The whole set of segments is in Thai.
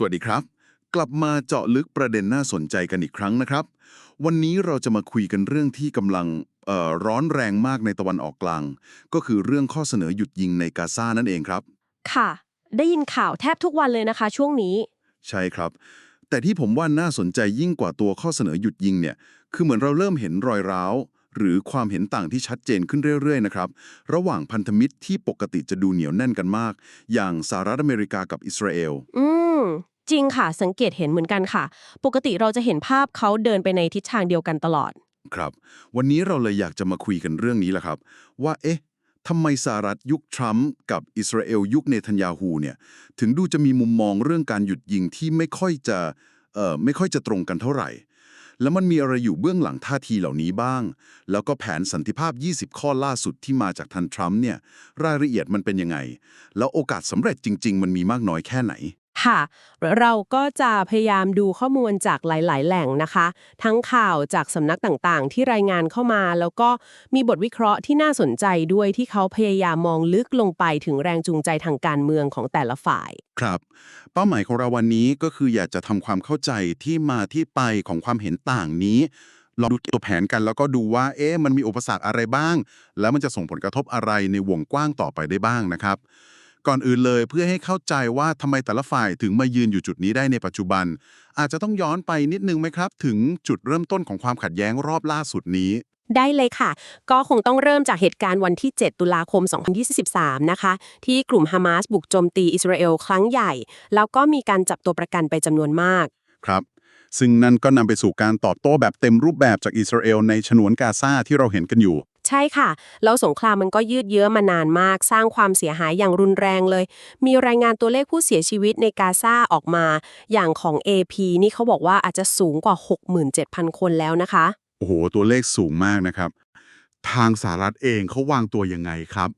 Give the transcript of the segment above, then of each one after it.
สวัสดีครับ กลับมาเจาะลึกประเด็นน่าสนใจกันอีกครั้งนะครับ วันนี้เราจะมาคุยกันเรื่องที่กำลังเอ่อร้อนแรงมากในตะวันออกกลาง ก็คือเรื่องข้อเสนอหยุดยิงในกาซานั่นเองครับ ค่ะ ได้ยินข่าวแทบทุกวันเลยนะคะ ช่วงนี้ ใช่ครับ แต่ที่ผมว่าน่าสนใจยิ่งกว่าตัวข้อเสนอหยุดยิงเนี่ย คือเหมือนเราเริ่มเห็นรอยร้าว หรือความเห็นต่างที่ชัดเจนขึ้นเรื่อยๆนะครับระหว่างพันธมิตรที่ปกติจะดูเหนียวแน่นกันมาก อย่างสหรัฐอเมริกากับอิสราเอลอืมจริงค่ะ สังเกตเห็นเหมือนกันค่ะ ปกติเราจะเห็นภาพเขาเดินไปในทิศทางเดียวกันตลอด ครับ วันนี้เราเลยอยากจะมาคุยกันเรื่องนี้แหละครับ ว่าเอ๊ะทำไมสหรัฐยุคทรัมป์กับอิสราเอลยุคเนทันยาฮูเนี่ยถึงดูจะมีมุมมองเรื่องการหยุดยิงที่ไม่ค่อยจะเอ่อไม่ค่อยจะตรงกันเท่าไหร่ แล้วมันมีอะไรอยู่เบื้องหลังท่าทีเหล่านี้บ้าง แล้วก็แผนสันติภาพ 20 ข้อล่าสุดที่มาจากทันทรัมป์เนี่ย รายละเอียดมันเป็นยังไง แล้วโอกาสสำเร็จจริง ๆ มันมีมากน้อยแค่ไหน ค่ะ เราก็จะพยายามดูข้อมูลจากหลาย ๆ แหล่งนะคะ ทั้งข่าวจากสำนักต่างๆ ที่รายงานเข้ามา แล้วก็มีบทวิเคราะห์ที่น่าสนใจด้วยที่เขาพยายามมองลึกลงไปถึงแรงจูงใจทางการเมืองของแต่ละฝ่าย ครับ เป้าหมายของเราวันนี้ก็คืออยากจะทำความเข้าใจที่มาที่ไปของความเห็นต่างนี้ลองดูตัวแผนกันแล้วก็ดูว่า เอ๊ะมันมีอุปสรรคอะไรบ้าง แล้วมันจะส่งผลกระทบอะไรในวงกว้างต่อไปได้บ้างนะครับ ก่อนอื่นเลยเพื่อให้เข้าใจว่าทำไมแต่ละฝ่ายถึงมายืนอยู่จุดนี้ได้ในปัจจุบัน อาจจะต้องย้อนไปนิดนึงไหมครับ ถึงจุดเริ่มต้นของความขัดแย้งรอบล่าสุดนี้ ได้เลยค่ะ ก็คงต้องเริ่มจากเหตุการณ์วันที่ 7 ตุลาคม 2023 นะคะ ที่กลุ่มฮามาสบุกโจมตีอิสราเอลครั้งใหญ่ แล้วก็มีการจับตัวประกันไปจำนวนมาก ครับซึ่งนั่นก็นำไปสู่การตอบโต้แบบเต็มรูปแบบจากอิสราเอลในฉนวนกาซาที่เราเห็นกันอยู่ ใช่ค่ะ แล้วสงครามมันก็ยืดเยื้อมานานมาก สร้างความเสียหายอย่างรุนแรงเลย มีรายงานตัวเลขผู้เสียชีวิตในกาซาออกมา อย่างของ AP นี่เขาบอกว่าอาจจะสูงกว่า 67,000 คนแล้วนะคะ โอ้โห ตัวเลขสูงมากนะครับ ทางสหรัฐเองเขาวางตัวยังไงครับ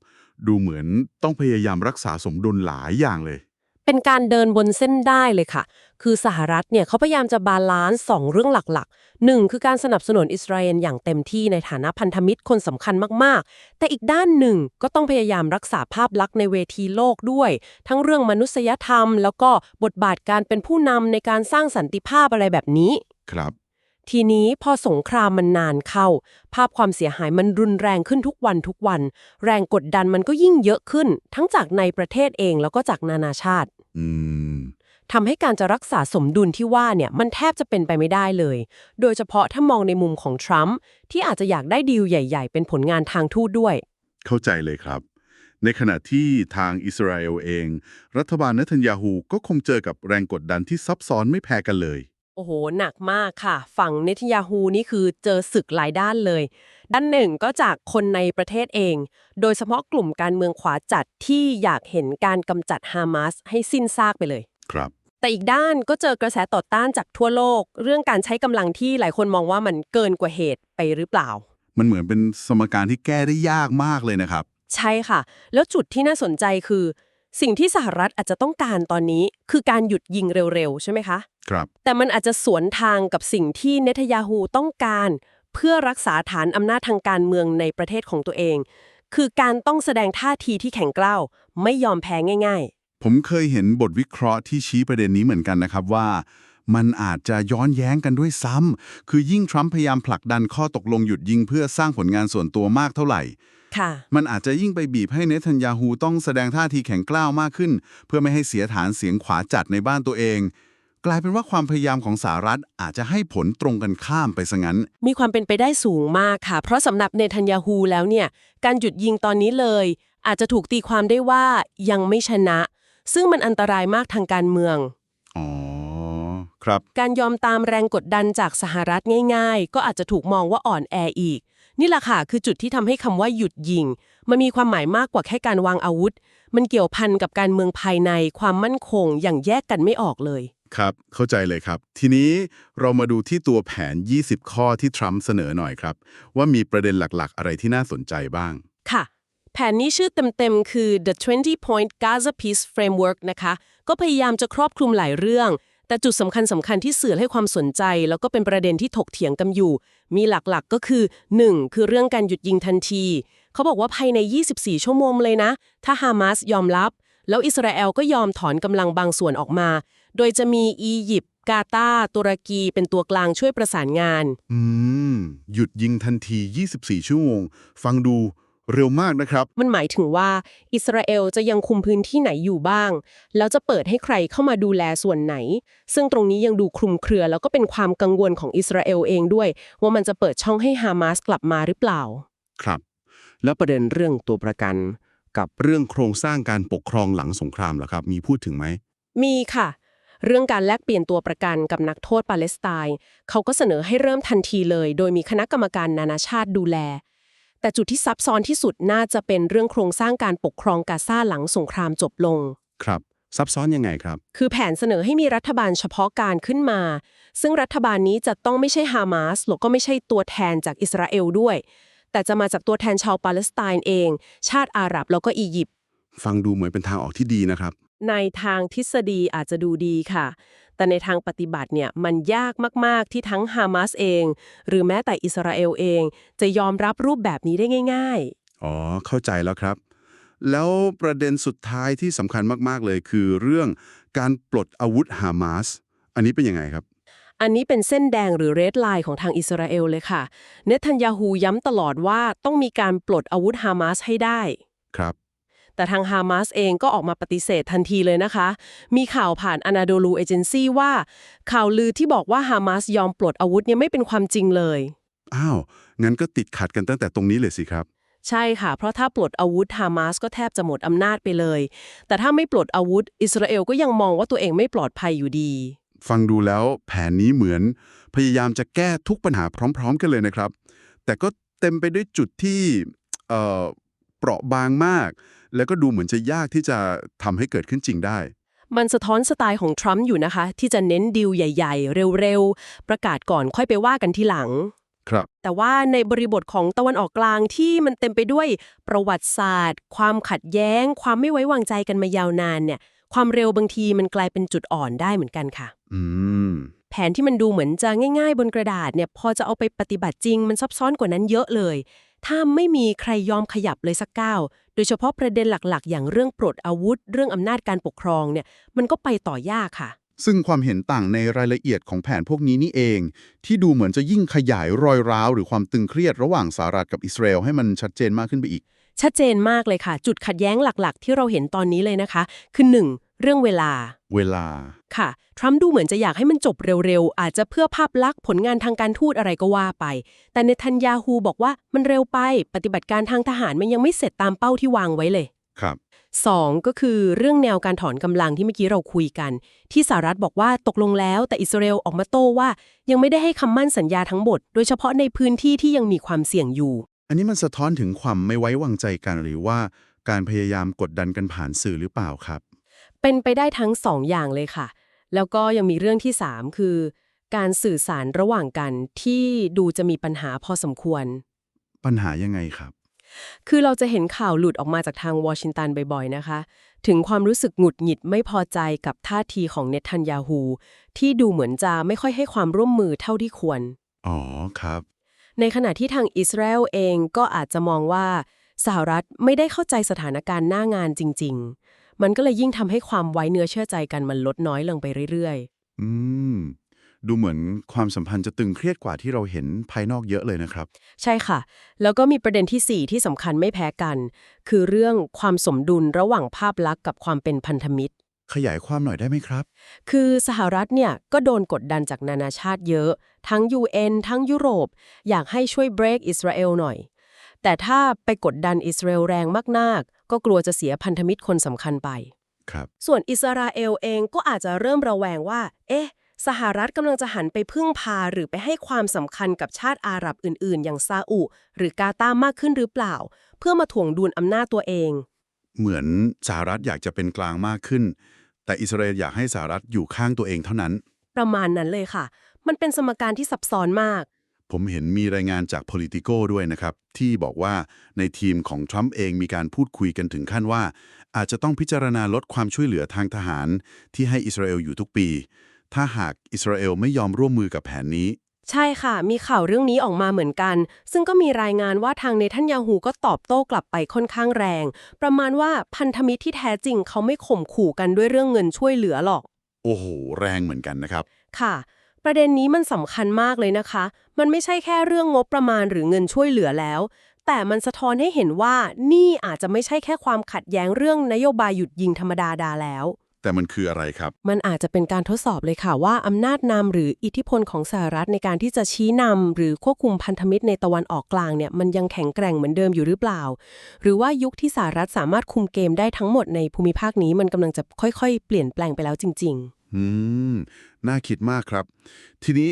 ดูเหมือนต้องพยายามรักษาสมดุลหลายอย่างเลย เป็นการเดินบนเส้นได้เลยค่ะ คือสหรัฐเนี่ยเขาพยายามจะบาลานซ์สองเรื่องหลักๆหนึ่งคือการสนับสนุนอิสราเอลอย่างเต็มที่ในฐานะพันธมิตรคนสำคัญมากๆ แต่อีกด้านหนึ่งก็ต้องพยายามรักษาภาพลักษณ์ในเวทีโลกด้วย ทั้งเรื่องมนุษยธรรม แล้วก็บทบาทการเป็นผู้นำในการสร้างสันติภาพอะไรแบบนี้ ครับ ทีนี้พอสงครามมันนานเข้า ภาพความเสียหายมันรุนแรงขึ้นทุกวันทุกวัน แรงกดดันมันก็ยิ่งเยอะขึ้น ทั้งจากในประเทศเองแล้วก็จากนานาชาติอืมทำให้การจะรักษาสมดุลที่ว่าเนี่ยมันแทบจะเป็นไปไม่ได้เลย โดยเฉพาะถ้ามองในมุมของทรัมป์ที่อาจจะอยากได้ดีลใหญ่ ๆ เป็นผลงานทางทูตด้วย เข้าใจเลยครับ ในขณะที่ทางอิสราเอลเอง รัฐบาลเนทันยาฮูก็คงเจอกับแรงกดดันที่ซับซ้อนไม่แพ้กันเลย โอ้โห หนักมากค่ะ ฝั่งเนทันยาฮูนี่คือเจอศึกหลายด้านเลย ด้านหนึ่งก็จากคนในประเทศเอง โดยเฉพาะกลุ่มการเมืองขวาจัดที่อยากเห็นการกำจัดฮามาสให้สิ้นซากไปเลย ครับ แต่อีกด้านก็เจอกระแสต่อต้านจากทั่วโลก เรื่องการใช้กำลังที่หลายคนมองว่ามันเกินกว่าเหตุไปหรือเปล่า มันเหมือนเป็นสมการที่แก้ได้ยากมากเลยนะครับ ใช่ค่ะ แล้วจุดที่น่าสนใจคือ สิ่งที่สหรัฐอาจจะต้องการตอนนี้คือการหยุดยิงเร็วๆ ใช่ไหมคะ ครับ แต่มันอาจจะสวนทางกับสิ่งที่เนทนยาฮูต้องการ เพื่อรักษาฐานอำนาจทางการเมืองในประเทศของตัวเอง คือการต้องแสดงท่าทีที่แข็งกร้าวไม่ยอมแพ้ง่ายผมเคยเห็นบทวิเคราะห์ที่ชี้ประเด็นนี้เหมือนกันนะครับว่ามันอาจจะย้อนแย้งกันด้วยซ้ำคือยิ่งทรัมป์พยายามผลักดันข้อตกลงหยุดยิงเพื่อสร้างผลงานส่วนตัวมากเท่าไหร่ๆค่ะ มันอาจจะยิ่งไปบีบให้เนทันยาฮูต้องแสดงท่าทีแข็งกร้าวมากขึ้น เพื่อไม่ให้เสียฐานเสียงขวาจัดในบ้านตัวเอง กลายเป็นว่าความพยายามของสหรัฐอาจจะให้ผลตรงกันข้ามไปซะงั้น มีความเป็นไปได้สูงมากค่ะ เพราะสำหรับเนทันยาฮูแล้วเนี่ย การหยุดยิงตอนนี้เลย อาจจะถูกตีความได้ว่ายังไม่ชนะ ซึ่งมันอันตรายมากทางการเมือง อ๋อ ครับ การยอมตามแรงกดดันจากสหรัฐง่าย ๆ ก็อาจจะถูกมองว่าอ่อนแออีก นี่แหละค่ะคือจุดที่ทำให้คำว่าหยุดยิง มันมีความหมายมากกว่าแค่การวางอาวุธ มันเกี่ยวพันกับการเมืองภายในความมั่นคงอย่างแยกกันไม่ออกเลย ครับ เข้าใจเลยครับ ทีนี้เรามาดูที่ตัวแผน 20 ข้อที่ทรัมป์เสนอหน่อยครับ ว่ามีประเด็นหลักๆ อะไรที่น่าสนใจบ้าง ค่ะ แผนนี้ชื่อเต็มๆ คือ the 20 point Gaza Peace Framework นะคะ ก็พยายามจะครอบคลุมหลายเรื่อง แต่จุดสำคัญสำคัญที่สื่อให้ความสนใจ แล้วก็เป็นประเด็นที่ถกเถียงกันอยู่ มีหลักๆ ก็คือ 1. คือเรื่องการหยุดยิงทันที เขาบอกว่าภายใน 24 ชั่วโมงเลยนะ ถ้าฮามาสยอมรับ แล้วอิสราเอลก็ยอมถอนกำลังบางส่วนออกมา โดยจะมีอียิปต์กาตาร์ตุรกีเป็นตัวกลางช่วยประสานงาน อืม หยุดยิงทันที 24 ชั่วโมง ฟังดูเร็วมากนะครับ มันหมายถึงว่าอิสราเอลจะยังคุมพื้นที่ไหนอยู่บ้าง แล้วจะเปิดให้ใครเข้ามาดูแลส่วนไหน ซึ่งตรงนี้ยังดูคลุมเครือแล้วก็เป็นความกังวลของอิสราเอลเองด้วย ว่ามันจะเปิดช่องให้ฮามาสกลับมาหรือเปล่า ครับ แล้วประเด็นเรื่องตัวประกันกับเรื่องโครงสร้างการปกครองหลังสงครามเหรอครับ มีพูดถึงไหมมีค่ะ เรื่องการแลกเปลี่ยนตัวประกันกับนักโทษปาเลสไตน์เขาก็เสนอให้เริ่มทันทีเลย โดยมีคณะกรรมการนานาชาติดูแล แต่จุดที่ซับซ้อนที่สุดน่าจะเป็นเรื่องโครงสร้างการปกครองกาซาหลังสงครามจบลง ครับซับซ้อนยังไงครับ คือแผนเสนอให้มีรัฐบาลเฉพาะการขึ้นมา ซึ่งรัฐบาลนี้จะต้องไม่ใช่ฮามาสหรือก็ไม่ใช่ตัวแทนจากอิสราเอลด้วย แต่จะมาจากตัวแทนชาวปาเลสไตน์เอง ชาติอาหรับแล้วก็อียิปต์ ฟังดูเหมือนเป็นทางออกที่ดีนะครับ ในทางทฤษฎีอาจจะดูดีค่ะ แต่ในทางปฏิบัติเนี่ยมันยากมาก ๆ ที่ทั้งฮามาสเอง หรือแม้แต่อิสราเอลเอง จะยอมรับรูปแบบนี้ได้ง่ายอ๋อ เข้าใจแล้วครับ แล้วประเด็นสุดท้ายที่สำคัญมาก ๆ เลยคือเรื่องการปลดอาวุธฮามาส อันนี้เป็นยังไงครับๆอันนี้เป็นเส้นแดงหรือเรดไลน์ของทางอิสราเอลเลยค่ะ เนทันยาฮูย้ำตลอดว่าต้องมีการปลดอาวุธฮามาสให้ได้ ครับ แต่ทางฮามาสเองก็ออกมาปฏิเสธทันทีเลยนะคะ มีข่าวผ่านอนาโดลูเอเจนซี่ว่า ข่าวลือที่บอกว่าฮามาสยอมปลดอาวุธเนี่ยไม่เป็นความจริงเลย อ้าว งั้นก็ติดขัดกันตั้งแต่ตรงนี้เลยสิครับ ใช่ค่ะ เพราะถ้าปลดอาวุธฮามาสก็แทบจะหมดอำนาจไปเลย แต่ถ้าไม่ปลดอาวุธ อิสราเอลก็ยังมองว่าตัวเองไม่ปลอดภัยอยู่ดี ฟังดูแล้วแผนนี้เหมือน พยายามจะแก้ทุกปัญหาพร้อม ๆ กันเลยนะครับ แต่ก็เต็มไปด้วยจุดที่เอ่อเปราะบางมาก แล้วก็ดูเหมือนจะยากที่จะทำให้เกิดขึ้นจริงได้ มันสะท้อนสไตล์ของทรัมป์อยู่นะคะ ที่จะเน้นดีลใหญ่ ๆ เร็วๆ ประกาศก่อนค่อยไปว่ากันทีหลัง ครับ แต่ว่าในบริบทของตะวันออกกลางที่มันเต็มไปด้วยประวัติศาสตร์ ความขัดแย้ง ความไม่ไว้วางใจกันมายาวนานเนี่ย ความเร็วบางทีมันกลายเป็นจุดอ่อนได้เหมือนกันค่ะ อืม แผนที่มันดูเหมือนจะง่ายๆ บนกระดาษเนี่ยพอจะเอาไปปฏิบัติจริง มันซับซ้อนกว่านั้นเยอะเลย ถ้าไม่มีใครยอมขยับเลยสักก้าวโด ยเฉพาะประเด็นหลักๆ อย่างเรื่องปลดอาวุธ เรื่องอำนาจการปกครองเนี่ยมันก็ไปต่อยากค่ะ ซึ่งความเห็นต่างในรายละเอียดของแผนพวกนี้นี่เอง ที่ดูเหมือนจะยิ่งขยายรอยร้าว หรือความตึงเครียดระหว่างสหรัฐกับอิสราเอลให้มันชัดเจนมากขึ้นไปอีก ชัดเจนมากเลยค่ะ จุดขัดแย้งหลักๆ ที่เราเห็นตอนนี้เลยนะคะ คือ 1. เรื่องเวลา เวลา ค่ะ ทรัมป์ดูเหมือนจะอยากให้มันจบเร็วๆ อาจจะเพื่อภาพลักษณ์ผลงานทางการทูตอะไรก็ว่าไป แต่เนทันยาฮูบอกว่ามันเร็วไป ปฏิบัติการทางทหารมันยังไม่เสร็จตามเป้าที่วางไว้เลย ครับ 2. ก็คือเรื่องแนวการถอนกำลังที่เมื่อกี้เราคุยกัน ที่สหรัฐบอกว่าตกลงแล้ว แต่อิสราเอลออกมาโต้ว่า ยังไม่ได้ให้คำมั่นสัญญาทั้งหมด โดยเฉพาะในพื้นที่ที่ยังมีความเสี่ยงอยู่ อันนี้มันสะท้อนถึงความไม่ไว้วางใจกันหรือว่า การพยายามกดดันกันผ่านสื่อหรือเปล่าครับ เป็นไปได้ทั้งสองอย่างเลยค่ะ แล้วก็ยังมีเรื่องที่ 3 คือ การสื่อสารระหว่างกันที่ดูจะมีปัญหาพอสมควร ปัญหายังไงครับ คือเราจะเห็นข่าวหลุดออกมาจากทางวอชิงตันบ่อยๆนะคะ ถึงความรู้สึกหงุดหงิดไม่พอใจกับท่าทีของเนทันยาฮูที่ดูเหมือนจะไม่ค่อยให้ความร่วมมือเท่าที่ควร อ๋อครับ ในขณะที่ทางอิสราเอลเองก็อาจจะมองว่าสหรัฐไม่ได้เข้าใจสถานการณ์หน้างานจริง ๆ มันก็เลยยิ่งทำให้ความไว้เนื้อเชื่อใจกันมันลดน้อยลงไปเรื่อยๆ อืม ดูเหมือนความสัมพันธ์จะตึงเครียดกว่าที่เราเห็นภายนอกเยอะเลยนะครับ ใช่ค่ะ แล้วก็มีประเด็นทีสี่ 4 ที่สำคัญไม่แพ้กัน คือเรื่องความสมดุลระหว่างภาพลักษณ์กับความเป็นพันธมิตรขยายความหน่อยได้ไหมครับ คือสหรัฐเนี่ยก็โดนกดดันจากนานาชาติเยอะ ทั้ง UN ทั้งยุโรป อยากให้ช่วยเบรกอิสราเอลหน่อย แต่ถ้าไปกดดันอิสราเอลแรงมากๆ ก็กลัวจะเสียพันธมิตรคนสำคัญไป ครับ ส่วนอิสราเอลเองก็อาจจะเริ่มระแวงว่า เอ๊ะ สหรัฐกำลังจะหันไปพึ่งพาหรือไปให้ความสำคัญกับชาติอาหรับอื่น ๆ อย่างซาอุหรือกาตาร์มากขึ้นหรือเปล่า เพื่อมาถ่วงดุลอำนาจตัวเอง เหมือนสหรัฐอยากจะเป็นกลางมากขึ้น แต่อิสราเอลอยากให้สหรัฐอยู่ข้างตัวเองเท่านั้น ประมาณนั้นเลยค่ะ มันเป็นสมการที่ซับซ้อนมาก ผมเห็นมีรายงานจาก Politico ด้วยนะครับ ที่บอกว่าในทีมของทรัมป์เองมีการพูดคุยกันถึงขั้นว่า อาจจะต้องพิจารณาลดความช่วยเหลือทางทหาร ที่ให้อิสราเอลอยู่ทุกปี ถ้าหากอิสราเอลไม่ยอมร่วมมือกับแผนนี้ ใช่ค่ะ มีข่าวเรื่องนี้ออกมาเหมือนกัน ซึ่งก็มีรายงานว่าทางเนทันยาฮูก็ตอบโต้กลับไปค่อนข้างแรง ประมาณว่าพันธมิตรที่แท้จริงเขาไม่ข่มขู่กันด้วยเรื่องเงินช่วยเหลือหรอก โอ้โห แรงเหมือนกันนะครับ ค่ะ ประเด็นนี้มันสำคัญมากเลยนะคะ มันไม่ใช่แค่เรื่องงบประมาณหรือเงินช่วยเหลือแล้ว แต่มันสะท้อนให้เห็นว่านี่อาจจะไม่ใช่แค่ความขัดแย้งเรื่องนโยบายหยุดยิงธรรมดาดาแล้ว แต่มันคืออะไรครับ มันอาจจะเป็นการทดสอบเลยค่ะว่าอำนาจนำหรืออิทธิพลของสหรัฐในการที่จะชี้นำหรือควบคุมพันธมิตรในตะวันออกกลางเนี่ยมันยังแข็งแกร่งเหมือนเดิมอยู่หรือเปล่า หรือว่ายุคที่สหรัฐสามารถคุมเกมได้ทั้งหมดในภูมิภาคนี้มันกำลังจะค่อย ๆ เปลี่ยนแปลงไปแล้วจริง อืม น่าคิดมากครับ ทีนี้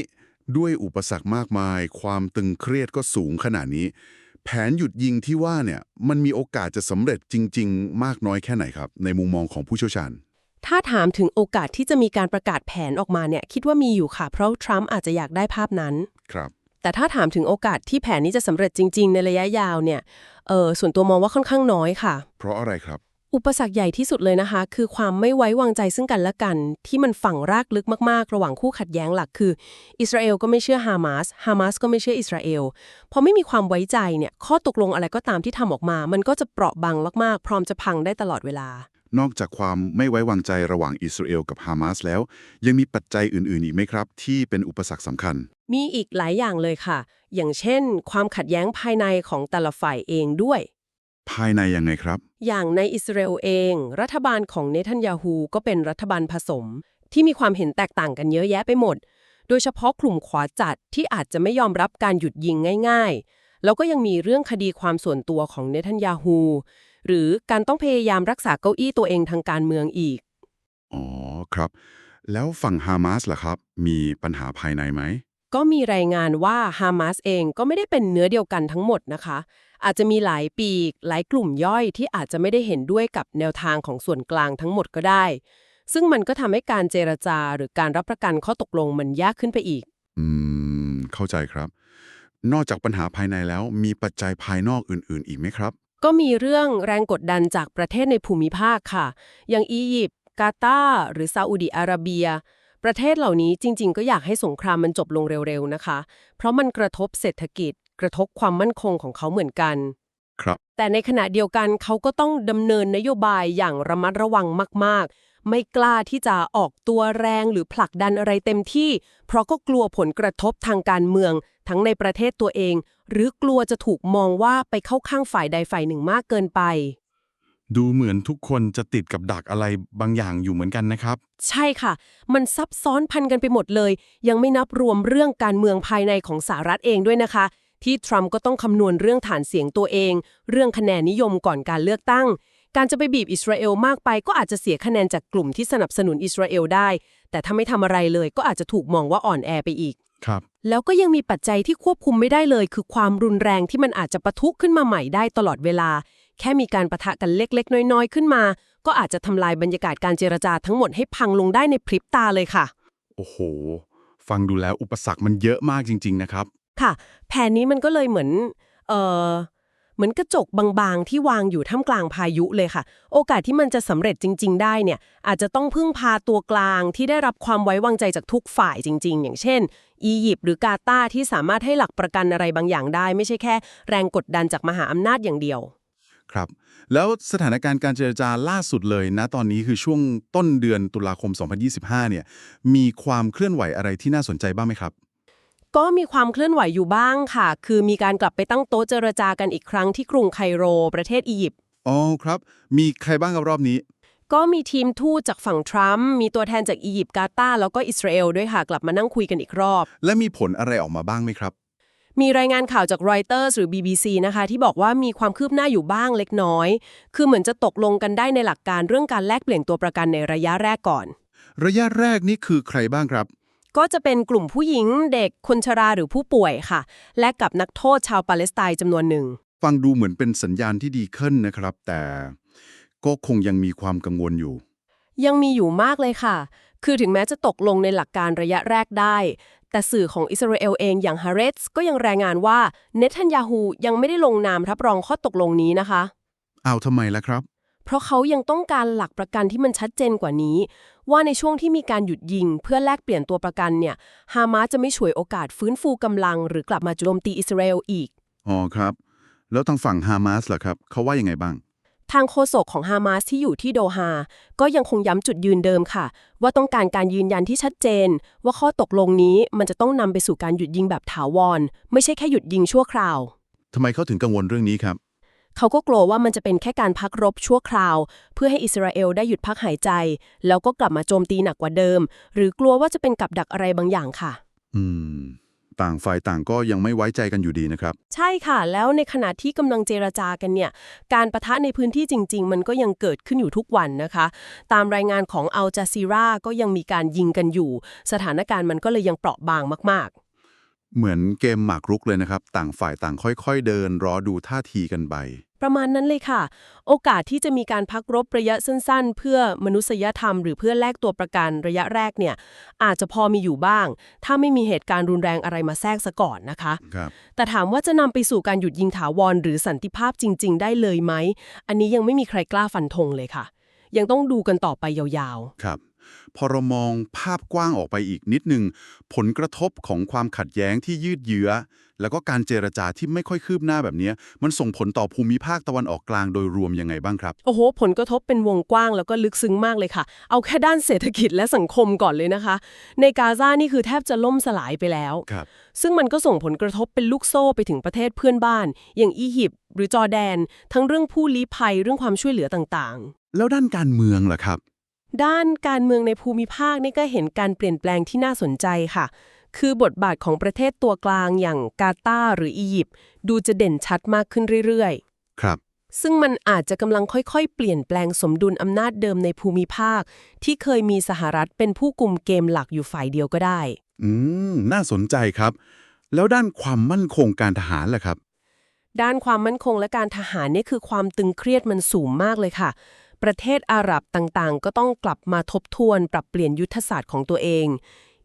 ด้วยอุปสรรคมากมาย ความตึงเครียดก็สูงขนาดนี้ แผนหยุดยิงที่ว่าเนี่ย มันมีโอกาสจะสำเร็จจริง ๆ มากน้อยแค่ไหนครับ ในมุมมองของผู้เชี่ยวชาญๆถ้าถามถึงโอกาสที่จะมีการประกาศแผนออกมาเนี่ย คิดว่ามีอยู่ค่ะ เพราะทรัมป์อาจจะอยากได้ภาพนั้น ครับ แต่ถ้าถามถึงโอกาสที่แผนนี้จะสำเร็จจริง ๆ ในระยะยาวเนี่ยเออส่วนตัวมองว่าค่อนข้างน้อยค่ะ เพราะอะไรครับ อุปสรรคใหญ่ที่สุดเลยนะคะ คือความไม่ไว้วางใจซึ่งกันและกัน ที่มันฝังรากลึกมากๆ ระหว่างคู่ขัดแย้งหลักคือ อิสราเอลก็ไม่เชื่อฮามาสฮามาสก็ไม่เชื่ออิสราเอลพอไม่มีความไว้ใจเนี่ยข้อตกลงอะไรก็ตามที่ทำออกมา มันก็จะเปราะบางมากๆ พร้อมจะพังได้ตลอดเวลา นอกจากความไม่ไว้วางใจระหว่างอิสราเอลกับฮามาสแล้ว ยังมีปัจจัยอื่นๆอีกไหมครับ ที่เป็นอุปสรรคสำคัญ มีอีกหลายอย่างเลยค่ะ อย่างเช่น ความขัดแย้งภายในของแต่ละฝ่ายเองด้วย ภายในยังไงครับ อย่างในอิสราเอลเอง รัฐบาลของเนทันยาฮูก็เป็นรัฐบาลผสม ที่มีความเห็นแตกต่างกันเยอะแยะไปหมด โดยเฉพาะกลุ่มขวาจัดที่อาจจะไม่ยอมรับการหยุดยิงง่าย ๆ แล้วก็ยังมีเรื่องคดีความส่วนตัวของเนทันยาฮูหรือการต้องพยายามรักษาเก้าอี้ตัวเองทางการเมืองอีก อ๋อครับ แล้วฝั่งฮามาสล่ะครับ มีปัญหาภายในไหม ก็มีรายงานว่าฮามาสเองก็ไม่ได้เป็นเนื้อเดียวกันทั้งหมดนะคะ อาจจะมีหลายปีกหลายกลุ่มย่อยที่อาจจะไม่ได้เห็นด้วยกับแนวทางของส่วนกลางทั้งหมดก็ได้ ซึ่งมันก็ทำให้การเจรจาหรือการรับประกันข้อตกลงมันยากขึ้นไปอีก อืม เข้าใจครับ นอกจากปัญหาภายในแล้วมีปัจจัยภายนอกอื่น ๆ อีกไหมครับ ก็มีเรื่องแรงกดดันจากประเทศในภูมิภาคค่ะ อย่างอียิปต์กาตาร์หรือซาอุดิอาระเบีย ประเทศเหล่านี้จริง ๆ ก็อยากให้สงครามมันจบลงเร็ว ๆ นะคะ เพราะมันกระทบเศรษฐกิจ กระทบความมั่นคงของเขาเหมือนกัน ครับ แต่ในขณะเดียวกันเขาก็ต้องดำเนินนโยบายอย่างระมัดระวังมาก ๆ ไม่กล้าที่จะออกตัวแรงหรือผลักดันอะไรเต็มที่ เพราะก็กลัวผลกระทบทางการเมือง ทั้งในประเทศตัวเอง หรือกลัวจะถูกมองว่าไปเข้าข้างฝ่ายใดฝ่ายหนึ่งมากเกินไป ดูเหมือนทุกคนจะติดกับดักอะไรบางอย่างอยู่เหมือนกันนะครับ ใช่ค่ะ มันซับซ้อนพันกันไปหมดเลย ยังไม่นับรวมเรื่องการเมืองภายในของสหรัฐเองด้วยนะคะ ที่ทรัมป์ก็ต้องคำนวณเรื่องฐานเสียงตัวเอง เรื่องคะแนนนิยมก่อนการเลือกตั้ง การจะไปบีบอิสราเอลมากไป ก็อาจจะเสียคะแนนจากกลุ่มที่สนับสนุนอิสราเอลได้ แต่ถ้าไม่ทำอะไรเลย ก็อาจจะถูกมองว่าอ่อนแอไปอีกครับแล้วก็ยังมีปัจจัยที่ควบคุมไม่ได้เลย คือความรุนแรงที่มันอาจจะปะทุขึ้นมาใหม่ได้ตลอดเวลา แค่มีการประทะกันเล็กๆ น้อยๆ ขึ้นมา ก็อาจจะทำลายบรรยากาศการเจรจาทั้งหมดให้พังลงได้ในพริบตาเลยค่ะ โอ้โห ฟังดูแล้วอุปสรรคมันเยอะมากจริง ๆ นะครับ ค่ะ แผนนี้มันก็เลยเหมือน เออเหมือนกระจกบางๆ ที่วางอยู่ท่ามกลางพายุเลยค่ะ โอกาสที่มันจะสำเร็จจริง ๆ ได้เนี่ย อาจจะต้องพึ่งพาตัวกลางที่ได้รับความไว้วางใจจากทุกฝ่ายจริง ๆ อย่างเช่น อียิปต์หรือกาตาร์ที่สามารถให้หลักประกันอะไรบางอย่างได้ ไม่ใช่แค่ แรงกดดันจากมหาอำนาจอย่างเดียว ครับ แล้วสถานการณ์การเจรจาล่าสุดเลยนะตอนนี้คือช่วงต้นเดือนตุลาคม 2025 เนี่ย มีความเคลื่อนไหวอะไรที่น่าสนใจบ้างไหมครับ ก็มีความเคลื่อนไหวอยู่บ้างค่ะ คือมีการกลับไปตั้งโต๊ะเจรจากันอีกครั้งที่กรุงไคโร ประเทศอียิปต์ อ๋อครับ มีใครบ้างกับรอบนี้ ก็มีทีมทูตจากฝั่งทรัมป์ มีตัวแทนจากอียิปต์กาตาร์แล้วก็อิสราเอลด้วยค่ะ กลับมานั่งคุยกันอีกรอบ และมีผลอะไรออกมาบ้างไหมครับ มีรายงานข่าวจาก Reuters หรือ BBC นะคะ ที่บอกว่ามีความคืบหน้าอยู่บ้างเล็กน้อย คือเหมือนจะตกลงกันได้ในหลักการเรื่องการแลกเปลี่ยนตัวประกันในระยะแรกก่อน ระยะแรกนี่คือใครบ้างครับ ก็จะเป็นกลุ่มผู้หญิงเด็กคนชราหรือผู้ป่วยค่ะ แลกกับนักโทษชาวปาเลสไตน์จำนวนหนึ่ง ฟังดูเหมือนเป็นสัญญาณที่ดีขึ้นนะครับ แต่ก็คงยังมีความกังวลอยู่ ยังมีอยู่มากเลยค่ะ คือถึงแม้จะตกลงในหลักการระยะแรกได้ แต่สื่อของอิสราเอลเองอย่างฮาเรตส์ก็ยังรายงานว่าเนทันยาฮูยังไม่ได้ลงนามรับรองข้อตกลงนี้นะคะอ้าวทำไมล่ะครับ เพราะเขายังต้องการหลักประกันที่มันชัดเจนกว่านี้ ว่าในช่วงที่มีการหยุดยิง เพื่อแลกเปลี่ยนตัวประกันเนี่ยฮามาสจะไม่ฉวยโอกาสฟื้นฟูกำลัง หรือกลับมาโจมตีอิสราเอลอีกอ๋อครับ แล้วทางฝั่งฮามาสล่ะครับเขาว่ายังไงบ้าง ทางโฆษกของฮามาสที่อยู่ที่โดฮา ก็ยังคงย้ำจุดยืนเดิมค่ะ ว่าต้องการการยืนยันที่ชัดเจน ว่าข้อตกลงนี้มันจะต้องนำไปสู่การหยุดยิงแบบถาวร ไม่ใช่แค่หยุดยิงชั่วคราวทำไมเขาถึงกังวลเรื่องนี้ครับ เขาก็กลัวว่ามันจะเป็นแค่การพักรบชั่วคราว เพื่อให้อิสราเอลได้หยุดพักหายใจ แล้วก็กลับมาโจมตีหนักกว่าเดิม หรือกลัวว่าจะเป็นกับดักอะไรบางอย่างค่ะ อืม ต่างฝ่ายต่างก็ยังไม่ไว้ใจกันอยู่ดีนะครับ ใช่ค่ะ แล้วในขณะที่กำลังเจรจากันเนี่ย การประทะในพื้นที่จริง ๆ มันก็ยังเกิดขึ้นอยู่ทุกวันนะคะ ตามรายงานของอัลจาซีราก็ยังมีการยิงกันอยู่ สถานการณ์มันก็เลยยังเปราะบางมาก เหมือนเกมหมากรุกเลยนะครับ ต่างฝ่ายต่างค่อยๆ เดิน รอดูท่าทีกันไปๆประมาณนั้นเลยค่ะ โอกาสที่จะมีการพักรบระยะสั้นๆ เพื่อมนุษยธรรม หรือเพื่อแลกตัวประกันระยะแรกเนี่ย อาจจะพอมีอยู่บ้าง ถ้าไม่มีเหตุการณ์รุนแรงอะไรมาแทรกซะก่อนนะคะ ครับ แต่ถามว่าจะนำไปสู่การหยุดยิงถาวรหรือสันติภาพจริง ๆ ได้เลยไหม อันนี้ยังไม่มีใครกล้าฟันธงเลยค่ะ ยังต้องดูกันต่อไปยาวครับ พอเรามองภาพกว้างออกไปอีกนิดหนึ่งผลกระทบของความขัดแย้งที่ยืดเยื้อ แล้วก็การเจรจาที่ไม่ค่อยคืบหน้าแบบนี้ มันส่งผลต่อภูมิภาคตะวันออกกลางโดยรวมยังไงบ้างครับๆโอ้โห ผลกระทบเป็นวงกว้างแล้วก็ลึกซึ้งมากเลยค่ะ เอาแค่ด้านเศรษฐกิจและสังคมก่อนเลยนะคะ ในกาซานี่คือแทบจะล่มสลายไปแล้วครับซึ่งมันก็ส่งผลกระทบเป็นลูกโซ่ไปถึงประเทศเพื่อนบ้าน อย่างอียิปต์หรือจอร์แดน ทั้งเรื่องผู้ลี้ภัยเรื่องความช่วยเหลือต่างๆ แล้วด้านการเมืองล่ะครับ ด้านการเมืองในภูมิภาคนี่ก็เห็นการเปลี่ยนแปลงที่น่าสนใจค่ะ คือบทบาทของประเทศตัวกลางอย่างกาตาร์หรืออียิปต์ดูจะเด่นชัดมากขึ้นเรื่อยครับๆซึ่งมันอาจจะกำลังค่อยๆ เปลี่ยนแปลงสมดุลอำนาจเดิมในภูมิภาค ที่เคยมีสหรัฐเป็นผู้กุมเกมหลักอยู่ฝ่ายเดียวก็ได้ อืม น่าสนใจครับ แล้วด้านความมั่นคงการทหารล่ะครับ ด้านความมั่นคงและการทหารเนี่ยคือความตึงเครียดมันสูงมากเลยค่ะ ประเทศอาหรับต่างๆ ก็ต้องกลับมาทบทวน ปรับเปลี่ยนยุทธศาสตร์ของตัวเอง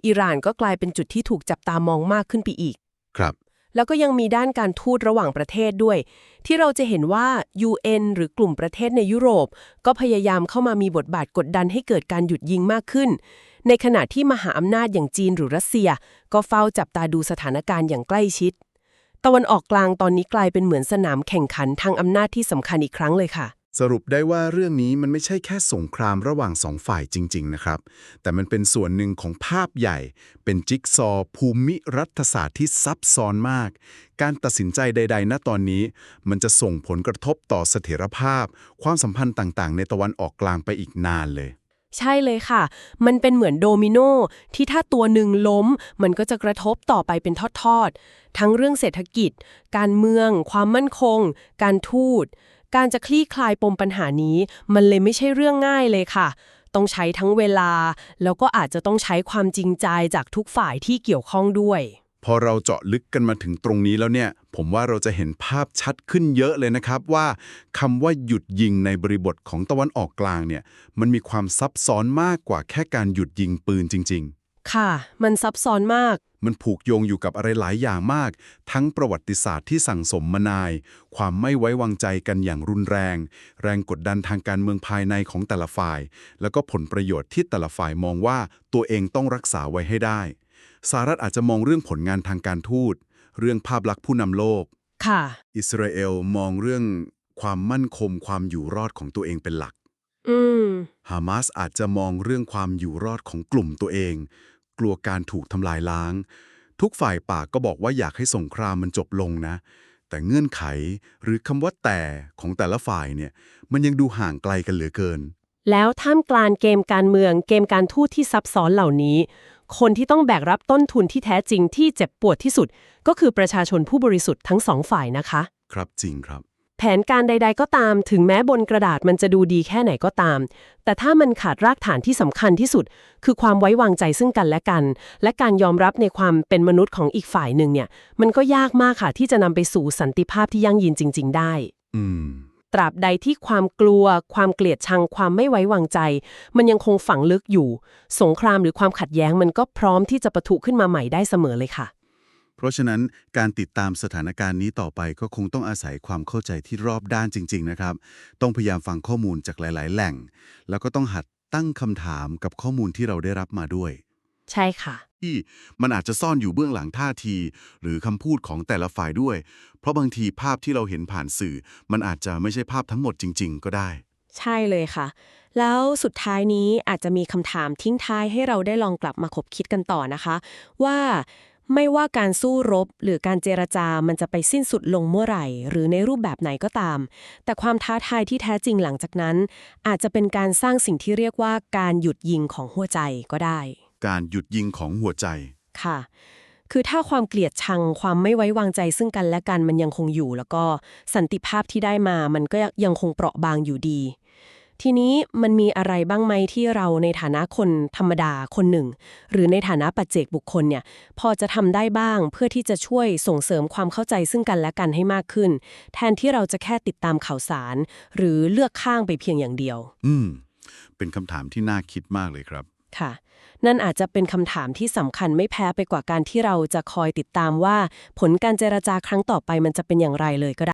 อิหร่านก็กลายเป็นจุดที่ถูกจับตามองมากขึ้นไปอีก ครับ แล้วก็ยังมีด้านการทูตระหว่างประเทศด้วย ที่เราจะเห็นว่า UN หรือกลุ่มประเทศในยุโรป ก็พยายามเข้ามามีบทบาทกดดันให้เกิดการหยุดยิงมากขึ้น ในขณะที่มหาอำนาจอย่างจีนหรือรัสเซีย ก็เฝ้าจับตาดูสถานการณ์อย่างใกล้ชิด ตะวันออกกลางตอนนี้กลายเป็นเหมือนสนามแข่งขันทางอำนาจที่สำคัญอีกครั้งเลยค่ะ สรุปได้ว่าเรื่องนี้มันไม่ใช่แค่สงครามระหว่างสองฝ่ายจริง ๆ นะครับ แต่มันเป็นส่วนหนึ่งของภาพใหญ่ เป็นจิ๊กซอว์ภูมิรัฐศาสตร์ที่ซับซ้อนมาก การตัดสินใจใด ๆ ณตอนนี้ มันจะส่งผลกระทบต่อเสถียรภาพ ความสัมพันธ์ต่างๆ ในตะวันออกกลางไปอีกนานเลย ใช่เลยค่ะ มันเป็นเหมือนโดมิโนที่ถ้าตัวหนึ่งล้ม มันก็จะกระทบต่อไปเป็นทอดๆ ทั้งเรื่องเศรษฐกิจ การเมือง ความมั่นคง การทูต การจะคลี่คลายปมปัญหานี้ มันเลยไม่ใช่เรื่องง่ายเลยค่ะ ต้องใช้ทั้งเวลา แล้วก็อาจจะต้องใช้ความจริงใจจากทุกฝ่ายที่เกี่ยวข้องด้วย พอเราเจาะลึกกันมาถึงตรงนี้แล้วเนี่ย ผมว่าเราจะเห็นภาพชัดขึ้นเยอะเลยนะครับว่าคำว่าหยุดยิงในบริบทของตะวันออกกลางเนี่ย มันมีความซับซ้อนมากกว่าแค่การหยุดยิงปืนจริง ๆ ค่ะ มันซับซ้อนมากๆมันผูกโยงอยู่กับอะไรหลายอย่างมาก ทั้งประวัติศาสตร์ที่สั่งสมมานาย ความไม่ไว้วางใจกันอย่างรุนแรง แรงกดดันทางการเมืองภายในของแต่ละฝ่าย แล้วก็ผลประโยชน์ที่แต่ละฝ่ายมองว่าตัวเองต้องรักษาไว้ให้ได้สหรัฐอาจจะมองเรื่องผลงานทางการทูต เรื่องภาพลักษณ์ผู้นำโลก ค่ะ อิสราเอลมองเรื่องความมั่นคงความอยู่รอดของตัวเองเป็นหลัก อืม ฮามาสอาจจะมองเรื่องความอยู่รอดของกลุ่มตัวเอง กลัวการถูกทำลายล้าง ทุกฝ่ายปากก็บอกว่าอยากให้สงครามมันจบลงนะ แต่เงื่อนไขหรือคำว่าแต่ของแต่ละฝ่ายเนี่ย มันยังดูห่างไกลกันเหลือเกิน แล้วท่ามกลางเกมการเมืองเกมการทูตที่ซับซ้อนเหล่านี้ คนที่ต้องแบกรับต้นทุนที่แท้จริงที่เจ็บปวดที่สุด ก็คือประชาชนผู้บริสุทธิ์ทั้งสองฝ่ายนะคะ ครับจริงครับ แผนการใด ๆ ก็ตาม ถึงแม้บนกระดาษมันจะดูดีแค่ไหนก็ตาม แต่ถ้ามันขาดรากฐานที่สำคัญที่สุด คือความไว้วางใจซึ่งกันและกัน และการยอมรับในความเป็นมนุษย์ของอีกฝ่ายหนึ่งเนี่ย มันก็ยากมากค่ะที่จะนำไปสู่สันติภาพที่ยั่งยืนจริง ๆ ได้ อืม ตราบใดที่ความกลัว ความเกลียดชัง ความไม่ไว้วางใจ มันยังคงฝังลึกอยู่ สงครามหรือความขัดแย้งมันก็พร้อมที่จะปะทุขึ้นมาใหม่ได้เสมอเลยค่ะเพ ราะฉะนั้นการติดตามสถานการณ์นี้ต่อไปก็คงต้องอาศัยความเข้าใจที่รอบด้านจริง ๆ นะครับ ต้องพยายามฟังข้อมูลจากหลาย ๆ แหล่ง แล้วก็ต้องหัดตั้งคำถามกับข้อมูลที่เราได้รับมาด้วย ใช่ค่ะ ที่มันอาจจะซ่อนอยู่เบื้องหลังท่าที หรือคำพูดของแต่ละฝ่ายด้วย เพราะบางทีภาพที่เราเห็นผ่านสื่อ มันอาจจะไม่ใช่ภาพทั้งหมดจริง ๆ ก็ได้ ใช่เลยค่ะ แล้วสุดท้ายนี้อาจจะมีคำถามทิ้งท้ายให้เราได้ลองกลับมาคบคิดกันต่อนะคะ ว่า ไม่ว่าการสู้รบหรือการเจรจามันจะไปสิ้นสุดลงเมื่อไหร่ หรือในรูปแบบไหนก็ตาม แต่ความท้าทายที่แท้จริงหลังจากนั้น อาจจะเป็นการสร้างสิ่งที่เรียกว่าการหยุดยิงของหัวใจก็ได้ การหยุดยิงของหัวใจ ค่ะ คือถ้าความเกลียดชังความไม่ไว้วางใจซึ่งกันและกันมันยังคงอยู่ แล้วก็สันติภาพที่ได้มามันก็ยังคงเปราะบางอยู่ดี ทีนี้มันมีอะไรบ้างไหมที่เราในฐานะคนธรรมดาคนหนึ่ง หรือในฐานะปัจเจกบุคคลเนี่ยพอจะทำได้บ้างเพื่อที่จะช่วยส่งเสริมความเข้าใจซึ่งกันและกันให้มากขึ้น แทนที่เราจะแค่ติดตามข่าวสาร หรือเลือกข้างไปเพียงอย่างเดียว อืม เป็นคำถามที่น่าคิดมากเลยครับค่ะ นั่นอาจจะเป็นคำถามที่สำคัญไม่แพ้ไปกว่าการที่เราจะคอยติดตามว่า ผลการเจรจาครั้งต่อไปมันจะเป็นอย่างไรเลยก็ได้